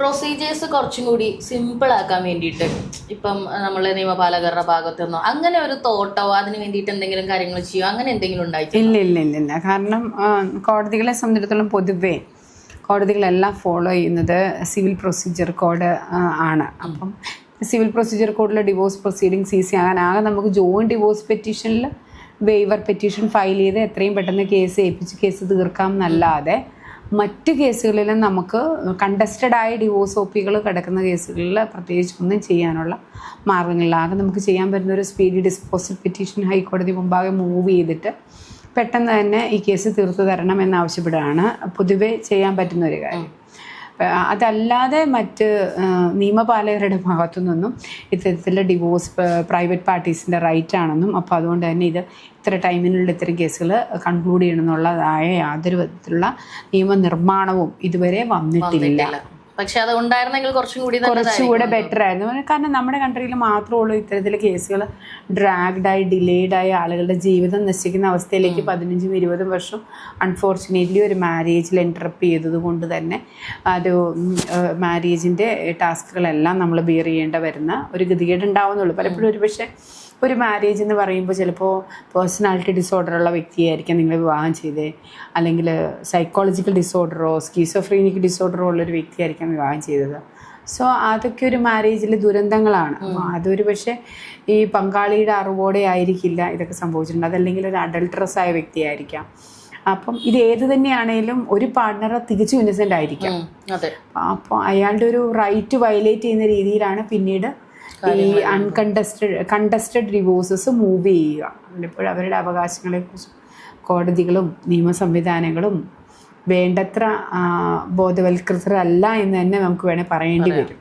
Procedures കുറച്ചും കൂടി simple ആക്കാൻ വേണ്ടിയിട്ട്. ഇപ്പം നമ്മൾ നിയമപാലകരുടെ ഭാഗത്തു നിന്നോ അങ്ങനെ ഒരു തോട്ടോ അതിന് വേണ്ടിയിട്ട് എന്തെങ്കിലും കാര്യങ്ങൾ ചെയ്യോ? അങ്ങനെ എന്തെങ്കിലും ഉണ്ടായിട്ടില്ല ഇല്ല ഇല്ല ഇല്ല കാരണം കോടതികളെ സംബന്ധിച്ചിടത്തോളം പൊതുവേ കോടതികളെല്ലാം ഫോളോ ചെയ്യുന്നത് സിവിൽ പ്രൊസീജിയർ കോഡ് ആണ്. അപ്പം സിവിൽ പ്രൊസീജിയർ കോഡിലെ ഡിവോഴ്സ് പ്രൊസീഡിങ്സ് ഈസി ആകാൻ ആകെ നമുക്ക് ജോയിൻ ഡിവോഴ്സ് പെറ്റീഷനിൽ വെയ്വർ പെറ്റീഷൻ ഫയൽ ചെയ്ത് എത്രയും പെട്ടെന്ന് കേസ് ഏൽപ്പിച്ച് കേസ് തീർക്കാം എന്നല്ലാതെ മറ്റ് കേസുകളിലും നമുക്ക് കണ്ടസ്റ്റഡ് ആയ ഡിവോഴ്സ് ഒപ്പികൾ കിടക്കുന്ന കേസുകളിൽ പ്രത്യേകിച്ച് ഒന്നും ചെയ്യാനുള്ള മാർഗങ്ങളില്ല ആകെ നമുക്ക് ചെയ്യാൻ പറ്റുന്ന ഒരു സ്പീഡി ഡിസ്പോസൽ പെറ്റീഷൻ ഹൈക്കോടതി മുമ്പാകെ മൂവ് ചെയ്തിട്ട് പെട്ടെന്ന് തന്നെ ഈ കേസ് തീർത്തു തരണം എന്നാവശ്യപ്പെടുകയാണ് പൊതുവെ ചെയ്യാൻ പറ്റുന്ന ഒരു കാര്യം. അതല്ലാതെ മറ്റ് നിയമപാലകരുടെ ഭാഗത്തു നിന്നും ഇത്തരത്തിലുള്ള ഡിവോഴ്സ് പ്രൈവറ്റ് പാർട്ടീസിന്റെ റൈറ്റ് ആണെന്നും അപ്പോൾ അതുകൊണ്ട് തന്നെ ഇത് ഇത്ര ടൈമിനുള്ള ഇത്തരം കേസുകൾ കൺക്ലൂഡ് ചെയ്യണമെന്നുള്ളതായ യാതൊരു വിധത്തിലുള്ള നിയമനിർമ്മാണവും ഇതുവരെ വന്നിട്ടില്ല. പക്ഷെ അത് ഉണ്ടായിരുന്നെങ്കിൽ കുറച്ചും കൂടി. കുറച്ചുകൂടെ ബെറ്റർ ആയിരുന്നു. കാരണം നമ്മുടെ കൺട്രിയിൽ മാത്രമേ ഉള്ളൂ ഇത്തരത്തിലെ കേസുകൾ ഡ്രാഗ്ഡായി ഡിലേഡായി ആളുകളുടെ ജീവിതം നശിക്കുന്ന അവസ്ഥയിലേക്ക് പതിനഞ്ചും ഇരുപതും വർഷം അൺഫോർച്ചുനേറ്റ്ലി ഒരു മാരേജിൽ എൻട്രപ്പ് ചെയ്തത് കൊണ്ട് തന്നെ ഒരു മാരേജിന്റെ ടാസ്കുകളെല്ലാം നമ്മൾ ബിയർ ചെയ്യേണ്ട വരുന്ന ഒരു ഗതികേട് ഉണ്ടാവുന്നുള്ളൂ. പലപ്പോഴും ഒരു പക്ഷേ ഒരു മാരേജ് എന്ന് പറയുമ്പോൾ ചിലപ്പോൾ പേഴ്സണാലിറ്റി ഡിസോർഡർ ഉള്ള വ്യക്തിയായിരിക്കാം നിങ്ങൾ വിവാഹം ചെയ്തേ. അല്ലെങ്കിൽ സൈക്കോളജിക്കൽ ഡിസോർഡറോ സ്കീസോഫ്രീനിക് ഡിസോർഡറോ ഉള്ളൊരു വ്യക്തിയായിരിക്കാം വിവാഹം ചെയ്തത്. സോ അതൊക്കെ ഒരു മാരേജിൽ ദുരന്തങ്ങളാണ്. അതൊരു പക്ഷേ ഈ പങ്കാളിയുടെ അറിവോടെ ആയിരിക്കില്ല ഇതൊക്കെ സംഭവിച്ചിട്ടുണ്ട്. അതല്ലെങ്കിൽ ഒരു അഡൾട്രസ് ആയ വ്യക്തിയായിരിക്കാം. അപ്പം ഇത് ഏത് തന്നെയാണേലും ഒരു പാർട്ണർ തികച്ചും ഇന്നസെന്റ് ആയിരിക്കാം. അപ്പൊ അപ്പോൾ അയാളുടെ ഒരു റൈറ്റ് വയലേറ്റ് ചെയ്യുന്ന രീതിയിലാണ് പിന്നീട് ഈ അൺകണ്ടസ്റ്റഡ് കണ്ടസ്റ്റഡ് ഡിവോഴ്സസ് മൂവ് ചെയ്യുക. അപ്പോൾ അവരുടെ അവകാശങ്ങളെക്കുറിച്ച് കോടതികളും നിയമ സംവിധാനങ്ങളും വേണ്ടത്ര ബോധവൽക്കൃതരല്ല ബോധവൽകൃതരല്ല എന്ന് തന്നെ നമുക്ക് വേണേൽ പറയേണ്ടി വരും.